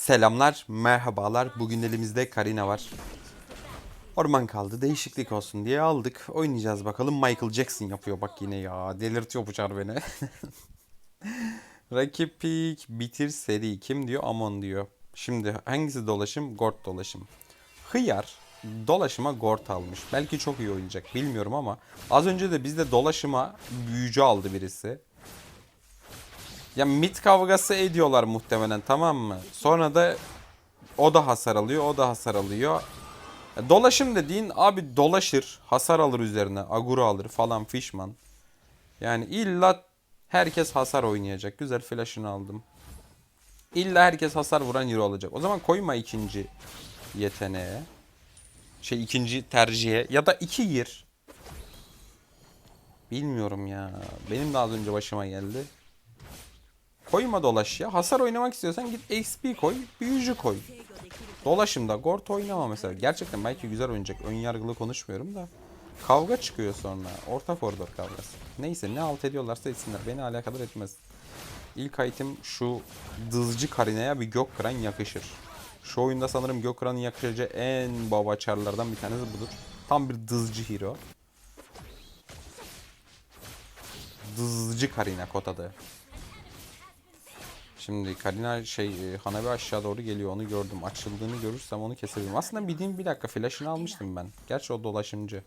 Selamlar, merhabalar. Bugün elimizde Karina var. Orman kaldı, değişiklik olsun diye aldık. Oynayacağız bakalım. Michael Jackson yapıyor bak yine ya. Delirtiyor bu çar beni. Rakip pick, bitir seri. Kim diyor? Amon diyor. Şimdi hangisi dolaşım? Gort dolaşım. Hıyar dolaşıma Gort almış. Belki çok iyi oynayacak bilmiyorum ama az önce de bizde dolaşıma büyücü aldı birisi. Ya mit kavgası ediyorlar muhtemelen tamam mı? Sonra da o da hasar alıyor, o da hasar alıyor. Ya Dolaşım dediğin abi dolaşır, hasar alır üzerine, aguro alır falan fişman. Yani illa herkes hasar oynayacak. Güzel flash'ını aldım. İlla herkes hasar vuran hero olacak. O zaman koyma ikinci yeteneğe. Şey ikinci tercihe ya da iki yir. Bilmiyorum ya. Benim de az önce başıma geldi. Koyma dolaş ya. Hasar oynamak istiyorsan git XP koy, büyücü koy. Dolaşımda Gort oynama mesela. Gerçekten belki güzel oynayacak. Ön yargılı konuşmuyorum da. Kavga çıkıyor sonra. Orta koridor kavgası. Neyse ne alt ediyorlarsa etsinler. Beni alakadar etmez. İlk item şu dızcı Karina'ya bir gök kıran yakışır. Şu oyunda sanırım gök kıranın yakışacağı en baba çarlardan bir tanesi budur. Tam bir dızcı hero. Dızcı Karina kod adı. Şimdi Karina şey e, Hanabi aşağı doğru geliyor onu gördüm. Açıldığını görürsem onu kesebilirim. Aslında bildiğim bir dakika flash'ını almıştım ben. Gerçi o dolaşımcı.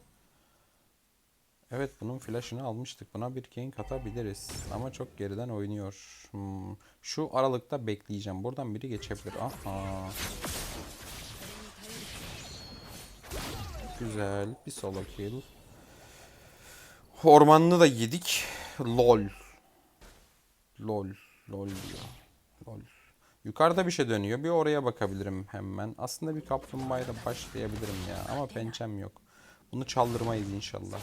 Evet bunun flash'ını almıştık. Buna bir gank atabiliriz. Ama çok geriden oynuyor. Hmm. Şu aralıkta bekleyeceğim. Buradan biri geçebilir. Aha. Güzel. Bir solo kill. Ormanını da yedik. Lol. Lol. Lol diyor. Lol. Yukarıda bir şey dönüyor. Bir oraya bakabilirim hemen. Aslında bir kaplumbağayla başlayabilirim ya. Ama pençem yok. Bunu çaldırmayız inşallah.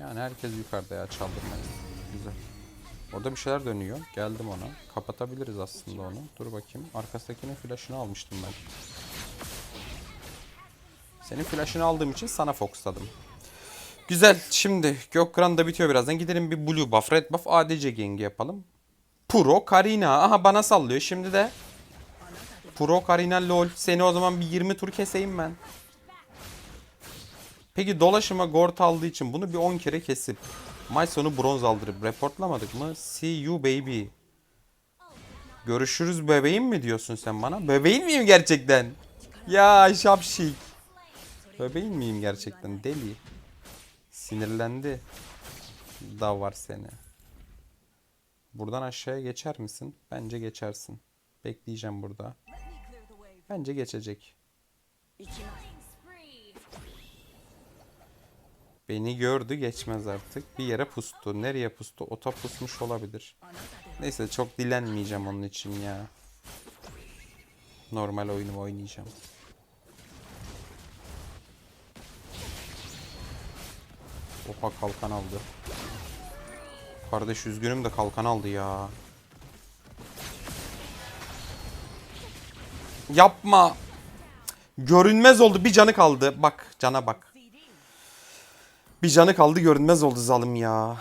Yani herkes yukarıda ya çaldırmayız. Güzel. Orada bir şeyler dönüyor. Geldim ona. Kapatabiliriz aslında onu. Dur bakayım. Arkasındakinin flash'ını almıştım ben. Senin flash'ını aldığım için sana fokusladım. Güzel. Şimdi Gökkıran da bitiyor birazdan. Gidelim bir blue buff, red buff, ADC gengi yapalım. Pro Karina. Aha bana sallıyor. Şimdi de Pro Karina lol. Seni o zaman bir 20 tur keseyim ben. Peki dolaşıma gort aldığı için bunu bir 10 kere kesip maç sonu bronz aldırıp reportlamadık mı? See you baby. Görüşürüz bebeğim mi diyorsun sen bana? Bebeğin miyim gerçekten? Ya şapşik. Bebeğin miyim gerçekten? Deli. Sinirlendi. Da var seni. Buradan aşağıya geçer misin? Bence geçersin. Bekleyeceğim burada. Bence geçecek. Beni gördü geçmez artık. Bir yere pustu. Nereye pustu? Ota pusmuş olabilir. Neyse çok dilenmeyeceğim onun için ya. Normal oyunumu oynayacağım. Oha kalkan aldı. Kardeş üzgünüm de kalkan aldı ya. Yapma. Görünmez oldu. Bir canı kaldı. Bak cana bak. Bir canı kaldı görünmez oldu zalim ya.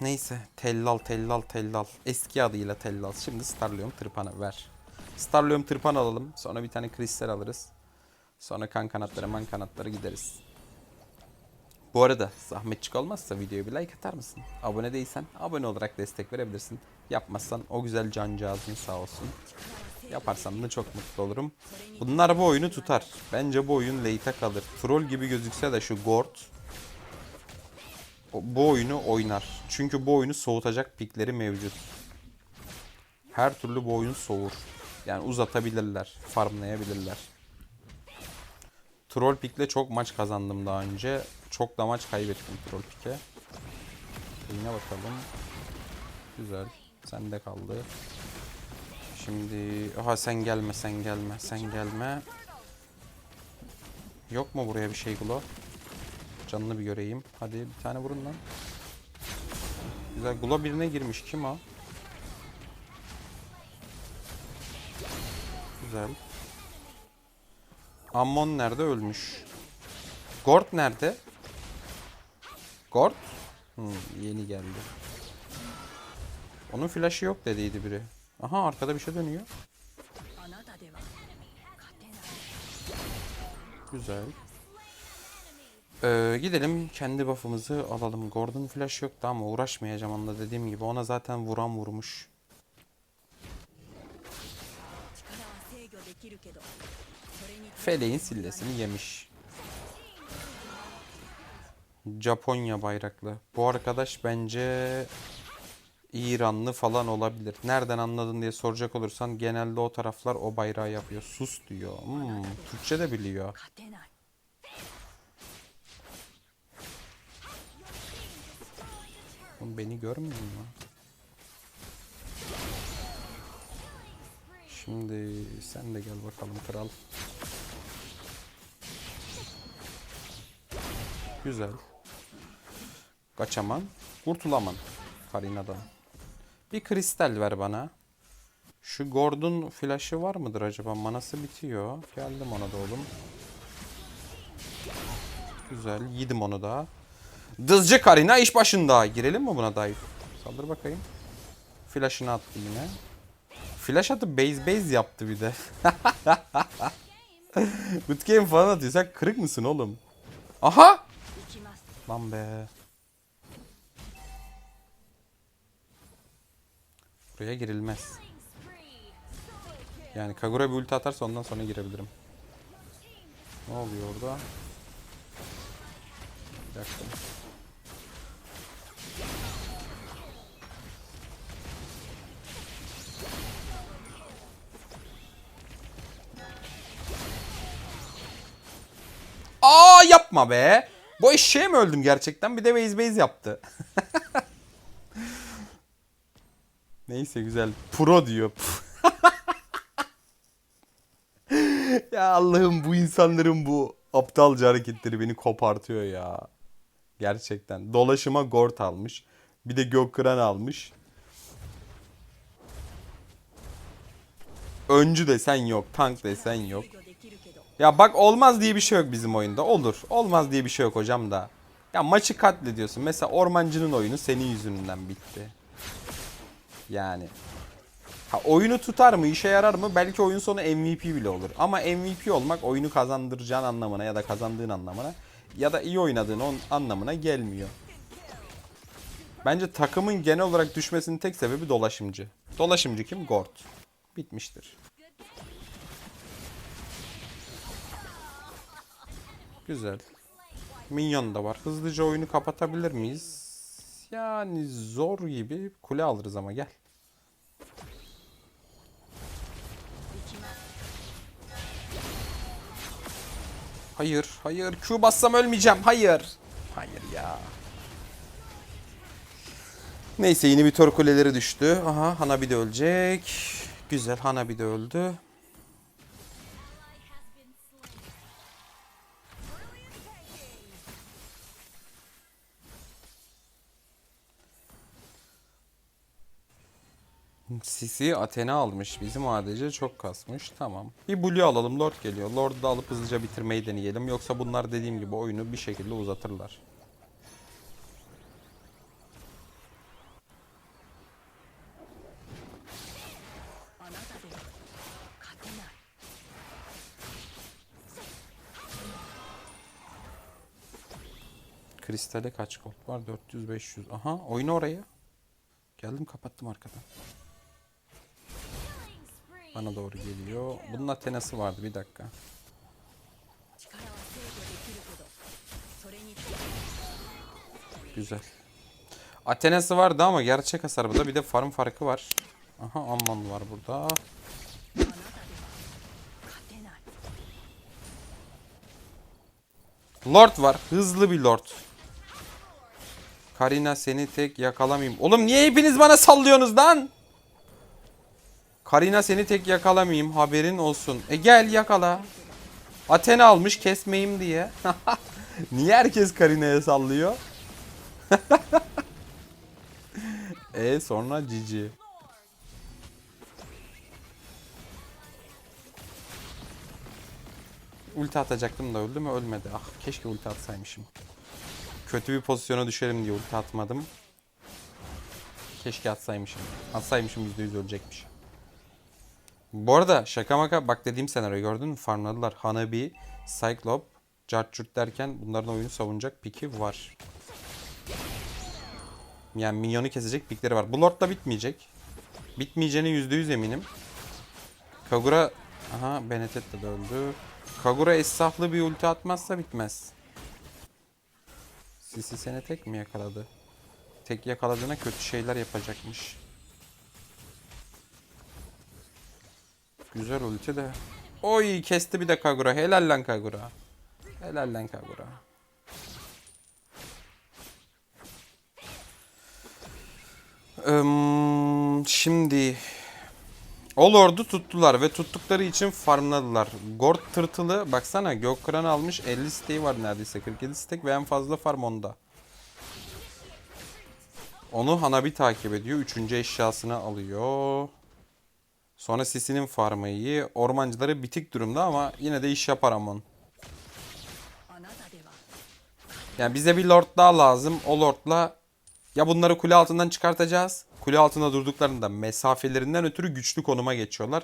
Neyse tellal tellal tellal. Eski adıyla tellal. Şimdi Starlium tırpanı ver. Starlium tırpan alalım. Sonra bir tane kristal alırız. Sonra kan kanatları man kanatları gideriz. Bu arada zahmetçik olmazsa videoya bir like atar mısın? Abone değilsen abone olarak destek verebilirsin. Yapmazsan o güzel cancağızın sağ olsun. Yaparsan da çok mutlu olurum. Bunlar bu oyunu tutar. Bence bu oyun late'e kalır. Troll gibi gözükse de şu Gort o- bu oyunu oynar. Çünkü bu oyunu soğutacak pikleri mevcut. Her türlü bu oyun soğur. Yani uzatabilirler, farmlayabilirler. Troll pikle çok maç kazandım daha önce. Çok da maç kaybettim troll pike. Yine bakalım. Güzel. Sende kaldı. Şimdi aha sen gelme sen gelme sen gelme. Yok mu buraya bir şey Gulo? Canını bir göreyim. Hadi bir tane vurun lan. Güzel. Gula birine girmiş. Kim o? Güzel. Ammon nerede? Ölmüş. Gord nerede? Gord? Hmm, yeni geldi. Onun flash'ı yok dediydi biri. Aha arkada bir şey dönüyor. Güzel. Ee, gidelim kendi buff'ımızı alalım. Gordon flash yoktu ama uğraşmayacağım onunla dediğim gibi. Ona zaten vuran vurmuş. Feleğin sillesini yemiş. Japonya bayraklı. Bu arkadaş bence İranlı falan olabilir. Nereden anladın diye soracak olursan genelde o taraflar o bayrağı yapıyor. Sus diyor. Hmm, Türkçe de biliyor. Oğlum beni görmüyor mu? Şimdi sen de gel bakalım kral. Güzel. Kaçaman. Kurtulaman. Karina'dan. Bir kristal ver bana. Şu Gordon flash'ı var mıdır acaba? Manası bitiyor. Geldim ona da oğlum. Güzel. Yedim onu da. Dızcı Karina iş başında. Girelim mi buna dive? Saldır bakayım. Flash'ını attı yine. Flash atıp base base yaptı bir de. Good game falan atıyor. Sen kırık mısın oğlum? Aha! Lan be. Buraya girilmez. Yani Kagura bir ulti atarsa ondan sonra girebilirim. Ne oluyor orada? Bir. Aa yapma be. Bu eşeğe mi öldüm gerçekten? Bir de base base yaptı. Neyse güzel. Pro diyor. ya Allah'ım bu insanların bu aptalca hareketleri beni kopartıyor ya. Gerçekten. Dolaşıma Gort almış. Bir de Gökkıran almış. Öncü desen yok. Tank desen yok. Ya bak olmaz diye bir şey yok bizim oyunda. Olur. Olmaz diye bir şey yok hocam da. Ya maçı katlediyorsun. Mesela ormancının oyunu senin yüzünden bitti. Yani. Ha, oyunu tutar mı? işe yarar mı? Belki oyun sonu MVP bile olur. Ama MVP olmak oyunu kazandıracağın anlamına ya da kazandığın anlamına ya da iyi oynadığın anlamına gelmiyor. Bence takımın genel olarak düşmesinin tek sebebi dolaşımcı. Dolaşımcı kim? Gord. Bitmiştir. Güzel. Minyon da var. Hızlıca oyunu kapatabilir miyiz? Yani zor gibi. Kule alırız ama gel. Hayır, hayır. Q bassam ölmeyeceğim. Hayır. Hayır ya. Neyse yeni bir tör kuleleri düştü. Aha Hanabi de ölecek. Güzel Hanabi de öldü. Sisi Athena almış. Bizim ADC çok kasmış. Tamam. Bir Blue alalım. Lord geliyor. Lord'u da alıp hızlıca bitirmeyi deneyelim. Yoksa bunlar dediğim gibi oyunu bir şekilde uzatırlar. Kristale kaç gold var? 400-500. Aha oyna oraya. Geldim kapattım arkadan. Bana doğru geliyor. Bunun Athena'sı vardı bir dakika. Güzel. Athena'sı vardı ama gerçek hasar bu da. Bir de farm farkı var. Aha Amman var burada. Lord var. Hızlı bir lord. Karina seni tek yakalamayayım. Oğlum niye hepiniz bana sallıyorsunuz lan? Karina seni tek yakalamayayım. Haberin olsun. E gel yakala. Athena almış kesmeyeyim diye. niye herkes Karina'ya sallıyor? e sonra Cici. Ulti atacaktım da öldü mü ölmedi. Ah keşke ulti atsaymışım. kötü bir pozisyona düşerim diye ulti atmadım. Keşke atsaymışım. Atsaymışım %100 ölecekmiş. Bu arada şaka maka bak dediğim senaryo gördün mü? Farmladılar. Hanabi, Cyclop, Jarchurt derken bunların oyunu savunacak piki var. Yani minyonu kesecek pikleri var. Bu Lord bitmeyecek. Bitmeyeceğine %100 eminim. Kagura... Aha Benedetta da öldü. Kagura esnaflı bir ulti atmazsa bitmez. Sisi seni tek mi yakaladı? Tek yakaladığına kötü şeyler yapacakmış. Güzel ulti de. Oy kesti bir de Kagura. Helal lan Kagura. Helal lan Kagura. Im, şimdi o Lord'u tuttular ve tuttukları için farmladılar. Gord tırtılı baksana Gökkıran almış 50 steği var neredeyse 47 stek ve en fazla farm onda. Onu Hanabi takip ediyor. Üçüncü eşyasını alıyor. Sonra sisinin farmı iyi. Ormancıları bitik durumda ama yine de iş yapar Amon. Yani bize bir lord daha lazım. O lordla ya bunları kule altından çıkartacağız. Kule altında durduklarında mesafelerinden ötürü güçlü konuma geçiyorlar.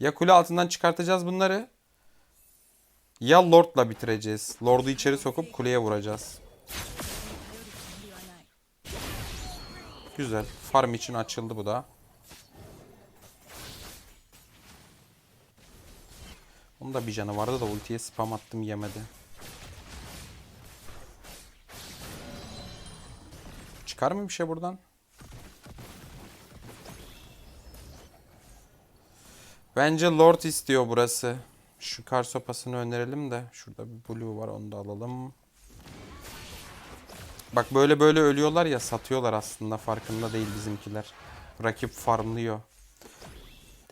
Ya kule altından çıkartacağız bunları. Ya lordla bitireceğiz. Lordu içeri sokup kuleye vuracağız. Güzel. Farm için açıldı bu da. Da bir canı vardı da ultiye spam attım yemedi. Çıkar mı bir şey buradan? Bence Lord istiyor burası. Şu kar sopasını önerelim de. Şurada bir blue var onu da alalım. Bak böyle böyle ölüyorlar ya satıyorlar aslında farkında değil bizimkiler. Rakip farmlıyor.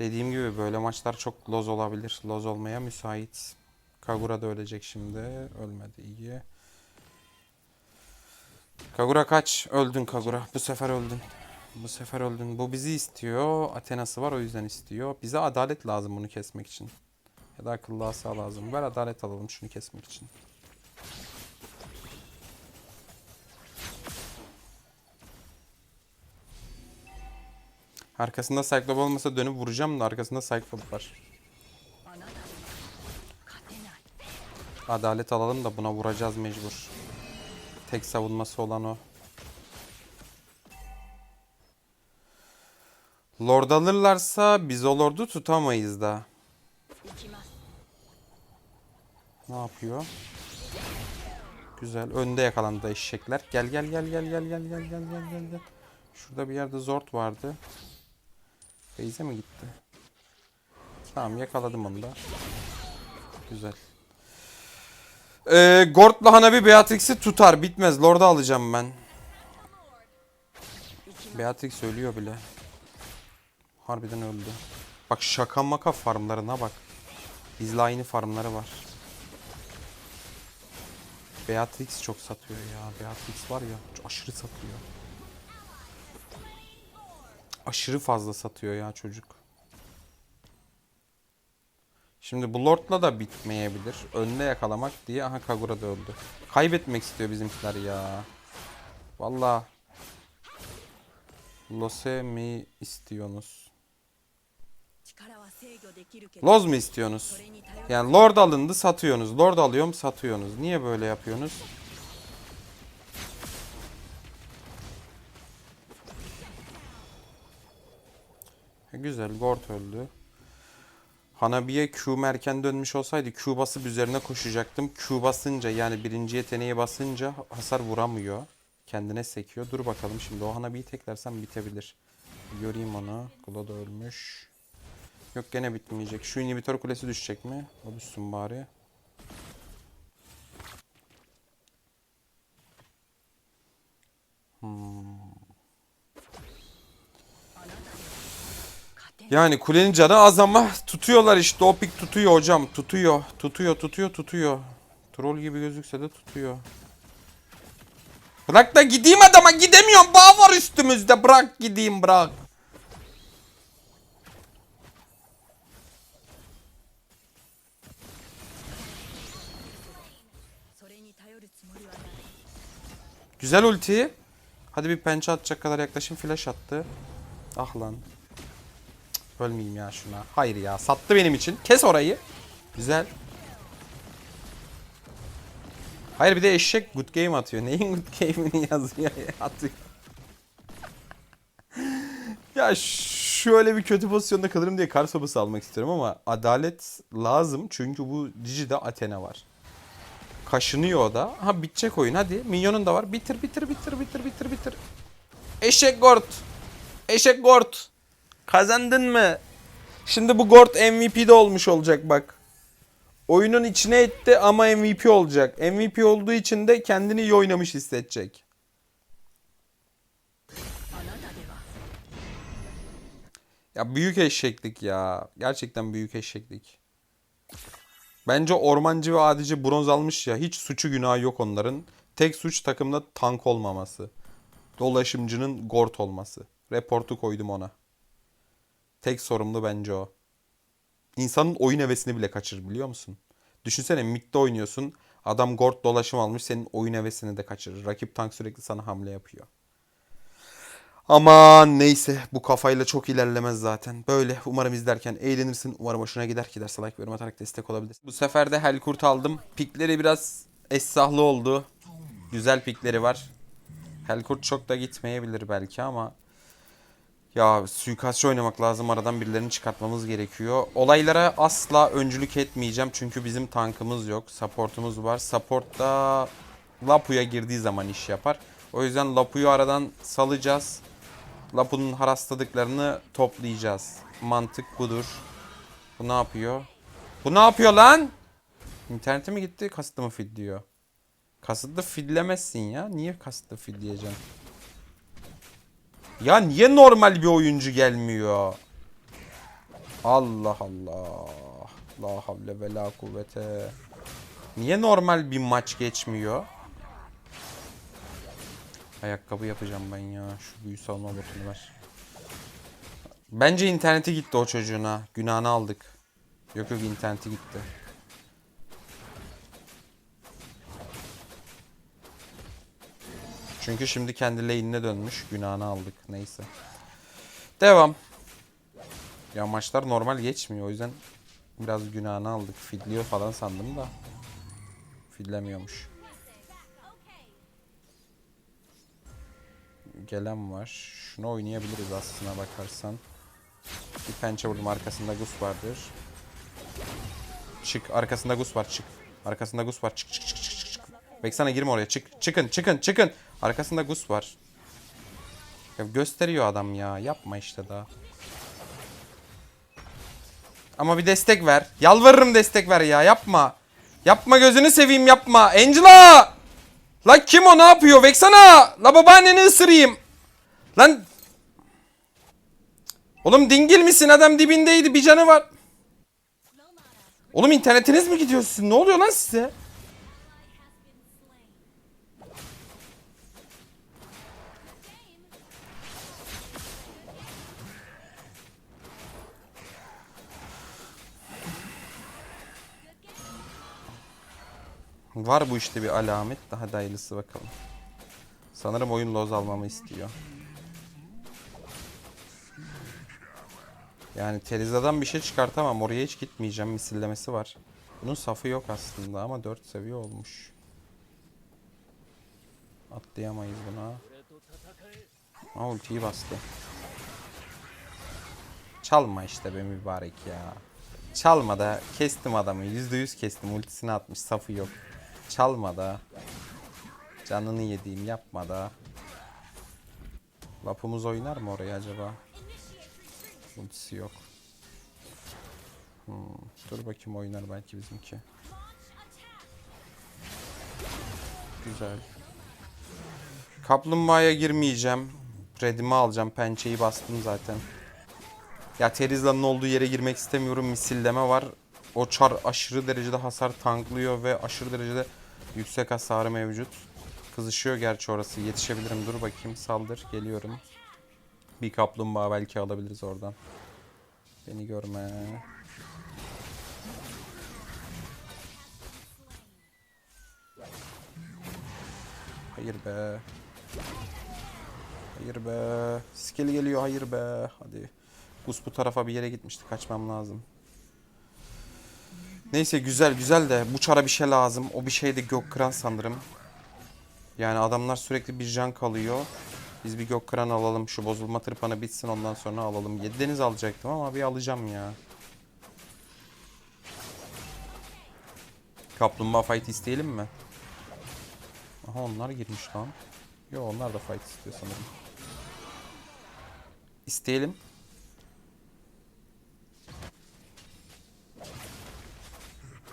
Dediğim gibi böyle maçlar çok loz olabilir. Loz olmaya müsait. Kagura da ölecek şimdi. Ölmedi iyi. Kagura kaç. Öldün Kagura. Bu sefer öldün. Bu sefer öldün. Bu bizi istiyor. Athena'sı var o yüzden istiyor. Bize adalet lazım bunu kesmek için. Ya da akıllı asa lazım. Ver adalet alalım şunu kesmek için. Arkasında Cyclop olmasa dönüp vuracağım da arkasında Cyclop var. Adalet alalım da buna vuracağız mecbur. Tek savunması olan o. Lord alırlarsa biz o Lord'u tutamayız da. Ne yapıyor? Güzel. Önde yakalandı eşekler. Gel gel gel gel gel gel gel gel gel gel. Şurada bir yerde Zord vardı. Beyze mi gitti? Tamam yakaladım onu da. Güzel. Ee, Gord'la Hanabi Beatrix'i tutar. Bitmez. Lord'u alacağım ben. Beatrix ölüyor bile. Harbiden öldü. Bak şaka maka farmlarına bak. Bizle aynı farmları var. Beatrix çok satıyor ya. Beatrix var ya aşırı satıyor. Aşırı fazla satıyor ya çocuk. Şimdi bu Lord'la da bitmeyebilir. Önde yakalamak diye. Aha Kagura da öldü. Kaybetmek istiyor bizimkiler ya. Valla. Lose mi istiyorsunuz? Loz mu istiyorsunuz? Yani Lord alındı satıyorsunuz. Lord alıyorum satıyorsunuz. Niye böyle yapıyorsunuz? Güzel Gord öldü. Hanabi'ye Q erken dönmüş olsaydı Q basıp üzerine koşacaktım. Q basınca yani birinci yeteneğe basınca hasar vuramıyor. Kendine sekiyor. Dur bakalım şimdi o Hanabi'yi teklersem bitebilir. Göreyim onu. Kula da ölmüş. Yok gene bitmeyecek. Şu inhibitor kulesi düşecek mi? O düşsün bari. Hmm. Yani kulenin canı az ama tutuyorlar işte. O pik tutuyor hocam. Tutuyor. Tutuyor, tutuyor, tutuyor. Troll gibi gözükse de tutuyor. Bırak da gideyim adama. Gidemiyorum. Bağ var üstümüzde. Bırak gideyim bırak. Güzel ulti. Hadi bir pençe atacak kadar yaklaşım flash attı. Ah lan. Ölmeyeyim ya şuna. Hayır ya sattı benim için. Kes orayı. Güzel. Hayır bir de eşek good game atıyor. Neyin good game'ini yazıyor ya atıyor. ya şöyle bir kötü pozisyonda kalırım diye kar sobası almak istiyorum ama adalet lazım çünkü bu Gigi'de Athena var. Kaşınıyor o da. Ha bitecek oyun hadi. Minyonun da var. Bitir bitir bitir bitir bitir bitir. Eşek Gort. Eşek Gort. Kazandın mı? Şimdi bu Gort MVP de olmuş olacak bak. Oyunun içine etti ama MVP olacak. MVP olduğu için de kendini iyi oynamış hissedecek. Ya büyük eşeklik ya. Gerçekten büyük eşeklik. Bence Ormancı ve Adici bronz almış ya. Hiç suçu günahı yok onların. Tek suç takımda tank olmaması. Dolaşımcının gort olması. Reportu koydum ona. Tek sorumlu bence o. İnsanın oyun hevesini bile kaçırır biliyor musun? Düşünsene midde oynuyorsun. Adam gort dolaşım almış senin oyun hevesini de kaçırır. Rakip tank sürekli sana hamle yapıyor. Aman neyse bu kafayla çok ilerlemez zaten. Böyle umarım izlerken eğlenirsin. Umarım hoşuna gider. Giderse like ve yorum atarak destek olabilirsin. Bu sefer de Helkurt aldım. Pikleri biraz esahlı oldu. Güzel pikleri var. Helkurt çok da gitmeyebilir belki ama ya suikastçı oynamak lazım. Aradan birilerini çıkartmamız gerekiyor. Olaylara asla öncülük etmeyeceğim. Çünkü bizim tankımız yok. Supportumuz var. Support da Lapu'ya girdiği zaman iş yapar. O yüzden Lapu'yu aradan salacağız. Lapu'nun harasladıklarını toplayacağız. Mantık budur. Bu ne yapıyor? Bu ne yapıyor lan? İnternete mi gitti? Kasıtlı mı feed diyor. Kasıtlı feedlemezsin ya. Niye kasıtlı feedleyeceğim? Ya niye normal bir oyuncu gelmiyor? Allah Allah. La havle ve la kuvvete. Niye normal bir maç geçmiyor? Ayakkabı yapacağım ben ya. Şu büyü salma botunu ver. Bence interneti gitti o çocuğun ha. Günahını aldık. Yok yok interneti gitti. Çünkü şimdi kendi lane'ine dönmüş. Günahını aldık. Neyse. Devam. Ya maçlar normal geçmiyor. O yüzden biraz günahını aldık. Fidliyor falan sandım da. Fidlemiyormuş. Gelen var. Şunu oynayabiliriz aslına bakarsan. Bir pençe vurdum. Arkasında Gus vardır. Çık. Arkasında Gus var. Çık. Arkasında Gus var. Çık çık çık Beksana girme oraya. Çık. Çıkın çıkın çıkın. Arkasında Gus var. Ya gösteriyor adam ya. Yapma işte daha. Ama bir destek ver. Yalvarırım destek ver ya. Yapma. Yapma gözünü seveyim yapma. Angela! Lan kim o ne yapıyor? Veksana! La babaanneni ısırayım. Lan. Oğlum dingil misin? Adam dibindeydi. Bir canı var. Oğlum internetiniz mi gidiyor sizin? Ne oluyor lan size? Var bu işte bir alamet. Daha da hayırlısı bakalım. Sanırım oyun loz almamı istiyor. Yani Teriza'dan bir şey çıkartamam. Oraya hiç gitmeyeceğim. Misillemesi var. Bunun safı yok aslında ama 4 seviye olmuş. Atlayamayız buna. Aa ultiyi bastı. Çalma işte be mübarek ya. Çalma da kestim adamı. %100 kestim. Ultisini atmış. Safı yok. Çalma da. Canını yediğim yapma da. Lapumuz oynar mı oraya acaba? Ultisi yok. Hmm, dur bakayım oynar belki bizimki. Güzel. Kaplumbağaya girmeyeceğim. Redimi alacağım. Pençeyi bastım zaten. Ya Terizla'nın olduğu yere girmek istemiyorum. Misilleme var. O çar aşırı derecede hasar tanklıyor ve aşırı derecede yüksek hasarı mevcut. Kızışıyor gerçi orası. Yetişebilirim. Dur bakayım. Saldır. Geliyorum. Bir kaplumbağa belki alabiliriz oradan. Beni görme. Hayır be. Hayır be. Skill geliyor hayır be. Hadi. Gus bu tarafa bir yere gitmişti. Kaçmam lazım. Neyse güzel güzel de bu çara bir şey lazım. O bir şey de Gökkıran sanırım. Yani adamlar sürekli bir can kalıyor. Biz bir Gökkıran alalım. Şu bozulma tırpanı bitsin ondan sonra alalım. 7 deniz alacaktım ama bir alacağım ya. Kaplumbağa fight isteyelim mi? Aha onlar girmiş lan. Yo onlar da fight istiyor sanırım. İsteyelim.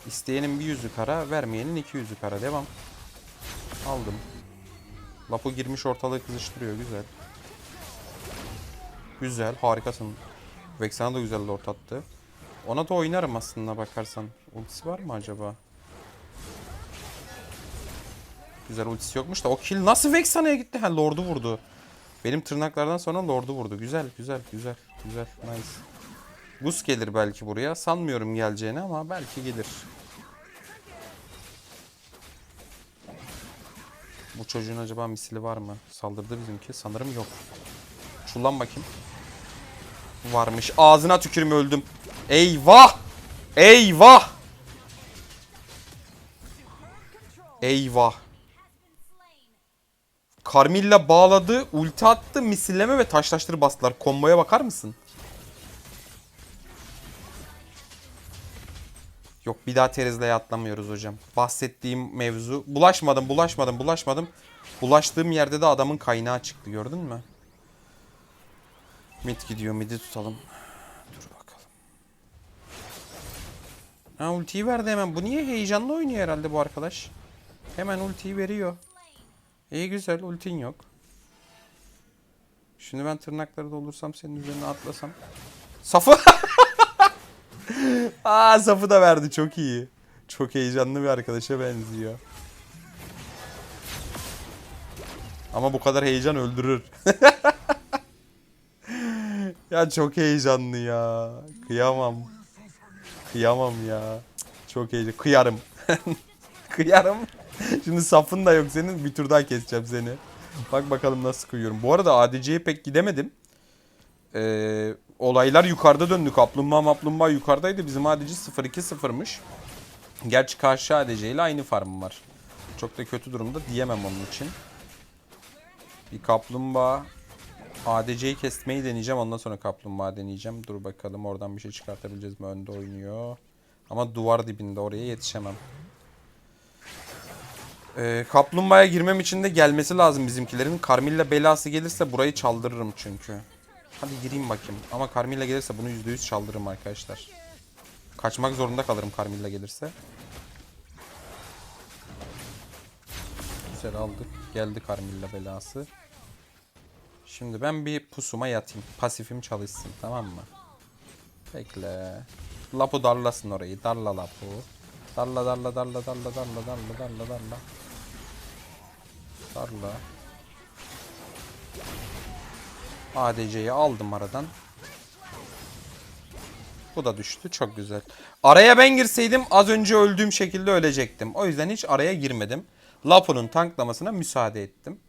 İsteyenin bir yüzü kara, vermeyenin iki yüzü kara. Devam. Aldım. Lapo girmiş ortalığı kızıştırıyor. Güzel. Güzel. Harikasın. Vexana da güzel lord attı. Ona da oynarım aslında bakarsan. Ultisi var mı acaba? Güzel ultisi yokmuş da o kill nasıl Vexana'ya gitti? Ha Lord'u vurdu. Benim tırnaklardan sonra Lord'u vurdu. Güzel güzel güzel güzel nice. Gus gelir belki buraya. Sanmıyorum geleceğini ama belki gelir. Bu çocuğun acaba misili var mı? Saldırdı bizimki. Sanırım yok. Çullan bakayım. Varmış. Ağzına tükürüm öldüm. Eyvah! Eyvah! Eyvah. Carmilla bağladı, ulti attı, misilleme ve taşlaştırı bastılar. Komboya bakar mısın? Yok bir daha Terizla'ya atlamıyoruz hocam. Bahsettiğim mevzu. Bulaşmadım, bulaşmadım, bulaşmadım. Bulaştığım yerde de adamın kaynağı çıktı gördün mü? Mid gidiyor, mid'i tutalım. Dur bakalım. Ha ultiyi verdi hemen. Bu niye heyecanlı oynuyor herhalde bu arkadaş? Hemen ultiyi veriyor. İyi güzel ultin yok. Şimdi ben tırnakları doldursam senin üzerine atlasam. Safı. Aa safı da verdi çok iyi. Çok heyecanlı bir arkadaşa benziyor. Ama bu kadar heyecan öldürür. ya çok heyecanlı ya. Kıyamam. Kıyamam ya. Çok heyecanlı. Kıyarım. Kıyarım. Şimdi safın da yok senin. Bir tur daha keseceğim seni. Bak bakalım nasıl kıyıyorum. Bu arada ADC'ye pek gidemedim. Ee, olaylar yukarıda döndü. Kaplumbağa maplumbağa yukarıdaydı. Bizim ADC 0-2-0'mış. Gerçi karşı ADC ile aynı farm var. Çok da kötü durumda diyemem onun için. Bir kaplumbağa ADC'yi kesmeyi deneyeceğim. Ondan sonra kaplumbağa deneyeceğim. Dur bakalım oradan bir şey çıkartabileceğiz mi? Önde oynuyor. Ama duvar dibinde oraya yetişemem. Ee, kaplumbağaya girmem için de gelmesi lazım bizimkilerin. Carmilla belası gelirse burayı çaldırırım çünkü. Hadi gireyim bakayım. Ama Carmilla gelirse bunu %100 çaldırırım arkadaşlar. Kaçmak zorunda kalırım Carmilla gelirse. Güzel aldık. Geldi Carmilla belası. Şimdi ben bir pusuma yatayım. Pasifim çalışsın tamam mı? Bekle. Lapu darlasın orayı. Darla Lapu. Darla darla darla darla darla darla darla darla. Darla. ADC'yi aldım aradan. Bu da düştü. Çok güzel. Araya ben girseydim az önce öldüğüm şekilde ölecektim. O yüzden hiç araya girmedim. Lapo'nun tanklamasına müsaade ettim.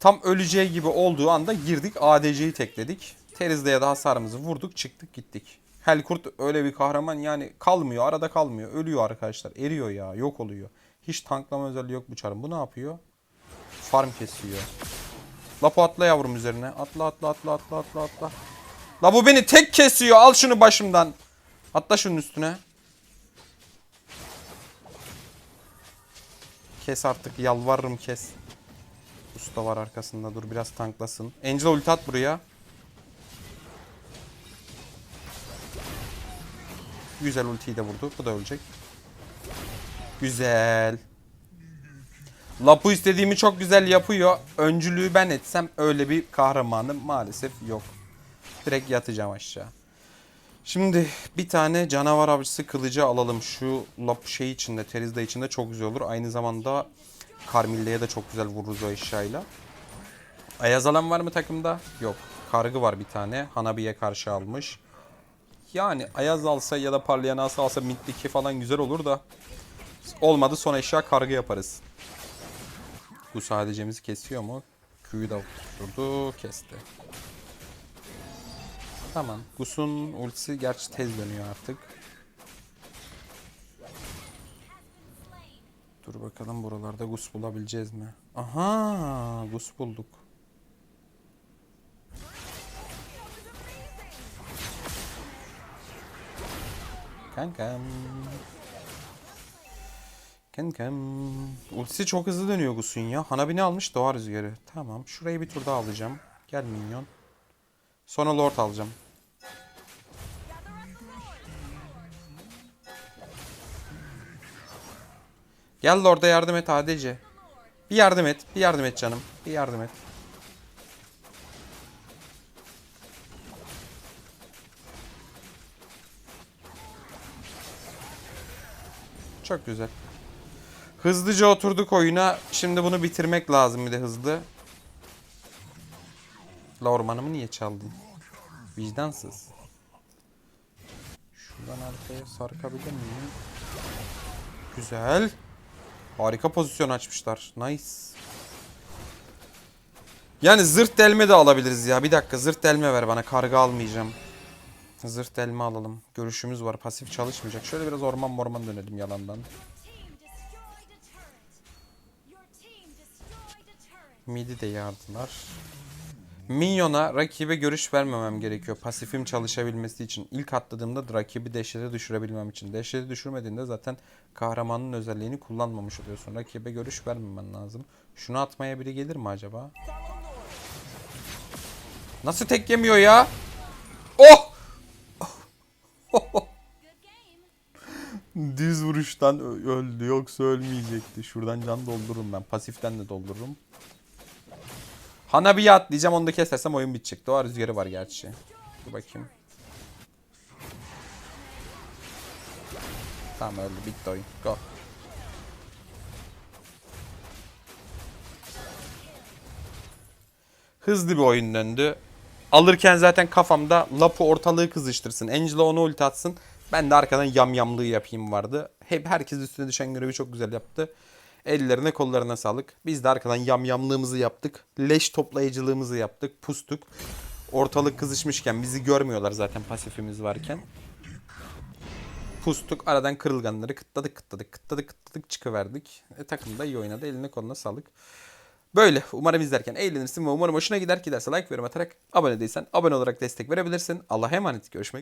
Tam öleceği gibi olduğu anda girdik ADC'yi tekledik. Terizde'ye de hasarımızı vurduk çıktık gittik. Helkurt öyle bir kahraman yani kalmıyor arada kalmıyor. Ölüyor arkadaşlar eriyor ya yok oluyor. Hiç tanklama özelliği yok bu çarın. Bu ne yapıyor? Farm kesiyor. Lapo atla yavrum üzerine. Atla atla atla atla atla atla. La bu beni tek kesiyor. Al şunu başımdan. Atla şunun üstüne. Kes artık yalvarırım kes. Usta var arkasında dur biraz tanklasın. Angel ulti at buraya. Güzel ultiyi de vurdu. Bu da ölecek. Güzel. Lapu istediğimi çok güzel yapıyor. Öncülüğü ben etsem öyle bir kahramanım maalesef yok. Direkt yatacağım aşağı. Şimdi bir tane canavar avcısı kılıcı alalım. Şu lap şey içinde, Terizda içinde çok güzel olur. Aynı zamanda Carmilla'ya da çok güzel vururuz o eşyayla. Ayaz alan var mı takımda? Yok. Kargı var bir tane. Hanabi'ye karşı almış. Yani Ayaz alsa ya da parlayan asa alsa Mint'deki falan güzel olur da. Olmadı son eşya kargı yaparız. Bu sadecemizi kesiyor mu? Q'yu da tutturdu. Kesti. Tamam. Gus'un ultisi gerçi tez dönüyor artık. Dur bakalım buralarda Gus bulabileceğiz mi? Aha, Gus bulduk. Kankam. Kankam. Ultisi çok hızlı dönüyor Gus'un ya. Hanabi almış? Doğa rüzgarı. Tamam. Şurayı bir tur daha alacağım. Gel minyon. Sonra Lord alacağım. Gel Lord'a yardım et ADC. Bir yardım et. Bir yardım et canım. Bir yardım et. Çok güzel. Hızlıca oturduk oyuna. Şimdi bunu bitirmek lazım bir de hızlı. La ormanımı niye çaldın? Vicdansız. Şuradan arkaya sarkabilir miyim? Güzel. Harika pozisyon açmışlar. Nice. Yani zırt delme de alabiliriz ya. Bir dakika zırt delme ver bana. Karga almayacağım. Zırt delme alalım. Görüşümüz var. Pasif çalışmayacak. Şöyle biraz orman morman dönelim yalandan. Midi de yardılar. Minyona rakibe görüş vermemem gerekiyor. Pasifim çalışabilmesi için. İlk atladığımda rakibi dehşete düşürebilmem için. Dehşete düşürmediğinde zaten kahramanın özelliğini kullanmamış oluyorsun. Rakibe görüş vermemen lazım. Şunu atmaya biri gelir mi acaba? Nasıl tek yemiyor ya? Oh! Game. Düz vuruştan öldü yoksa ölmeyecekti. Şuradan can doldururum ben. Pasiften de doldururum. Hanabi'yi atlayacağım onu da kesersem oyun bitecek. Doğa rüzgarı var gerçi. Dur bakayım. Tamam öldü bitti oyun. Go. Hızlı bir oyun döndü. Alırken zaten kafamda Lapu ortalığı kızıştırsın. Angela onu ulti atsın. Ben de arkadan yamyamlığı yapayım vardı. Hep herkes üstüne düşen görevi çok güzel yaptı. Ellerine kollarına sağlık. Biz de arkadan yamyamlığımızı yaptık. Leş toplayıcılığımızı yaptık. Pustuk. Ortalık kızışmışken bizi görmüyorlar zaten pasifimiz varken. Pustuk. Aradan kırılganları kıtladık kıtladık kıtladık kıtladık çıkıverdik. E, takım da iyi oynadı. Eline koluna sağlık. Böyle. Umarım izlerken eğlenirsin ve umarım hoşuna gider. Giderse like ve atarak abone değilsen abone olarak destek verebilirsin. Allah'a emanet. Görüşmek